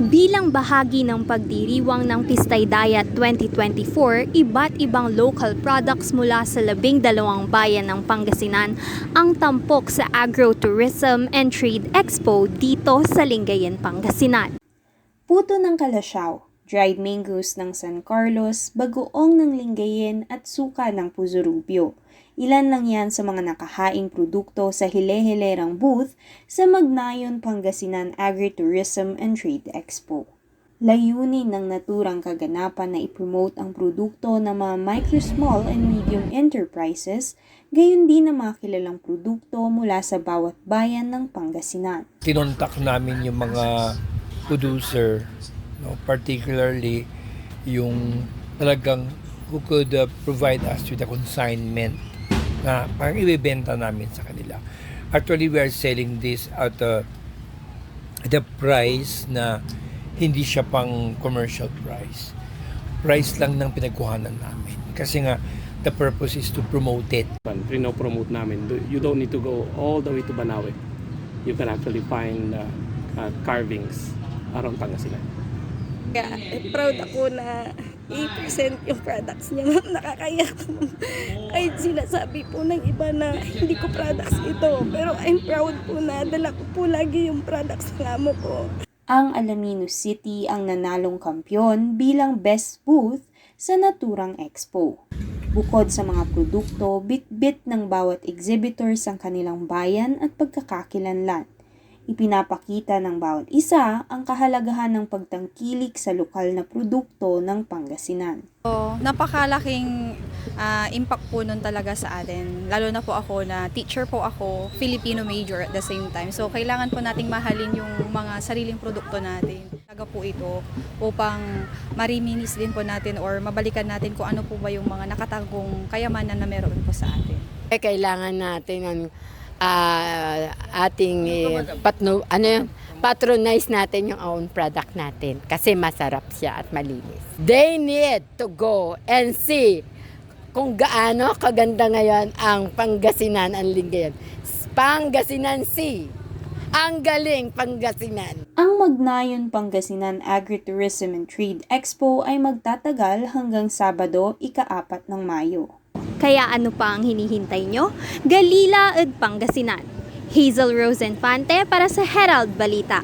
Bilang bahagi ng pagdiriwang ng Pistay Diet 2024, iba't ibang local products mula sa labing dalawang bayan ng Pangasinan ang tampok sa Agro-Tourism and Trade Expo dito sa Lingayen, Pangasinan. Puto ng kalasyaw, dried mangoes ng San Carlos, bagoong ng Lingayen at suka ng Puzurubio. Ilan lang yan sa mga nakahaing produkto sa hile-hilerang booth sa Magnayon Pangasinan Agritourism and Trade Expo. Layunin ng naturang kaganapan na ipromote ang produkto ng mga micro, small, and medium enterprises, gayon din ang mga kilalang produkto mula sa bawat bayan ng Pangasinan. tinontak namin yung mga producer, no, particularly yung talagang who could uh, provide us with a consignment na parang ibebenta namin sa kanila. Actually, we are selling this at a, at a price na hindi siya pang commercial price. Price lang ng pinagkuhanan namin. Kasi nga, the purpose is to promote it. Pino-promote namin. You don't need to go all the way to Banawe. You can actually find uh, uh, carvings around Pangasinan. Eh, proud ako na i-present yung products niya. Ma'am, nakakayak. Kahit sinasabi po ng iba na hindi ko products ito. Pero I'm proud po na dala ko po lagi yung products ng amo ko. ang Alaminos City ang nanalong kampyon bilang Best Booth sa Naturang Expo. Bukod sa mga produkto, bit-bit ng bawat exhibitors ang kanilang bayan at pagkakakilanlan. Ipinapakita ng bawat isa ang kahalagahan ng pagtangkilik sa lokal na produkto ng Pangasinan. So, napakalaking ah, impact po nun talaga sa atin. Lalo na po ako na teacher po ako, Filipino major at the same time. So, kailangan po nating mahalin yung mga sariling produkto natin. Talaga po ito upang mariminis din po natin or mabalikan natin kung ano po ba yung mga nakatagong kayamanan na meron po sa atin. Eh, kailangan natin ang ah, ating eh, patno, ano yun, patronize natin yung own product natin kasi masarap siya at malinis. They need to go and see kung gaano kaganda ngayon ang Pangasinan ang Lingayen. Pangasinan Sea. Ang galing Pangasinan. Ang Magnayon Pangasinan Agritourism and Trade Expo ay magtatagal hanggang Sabado, ika-apat ng Mayo. Kaya ano pa ang hinihintay nyo? Galila at Pangasinan. Hazel Rose Infante para sa Herald Balita.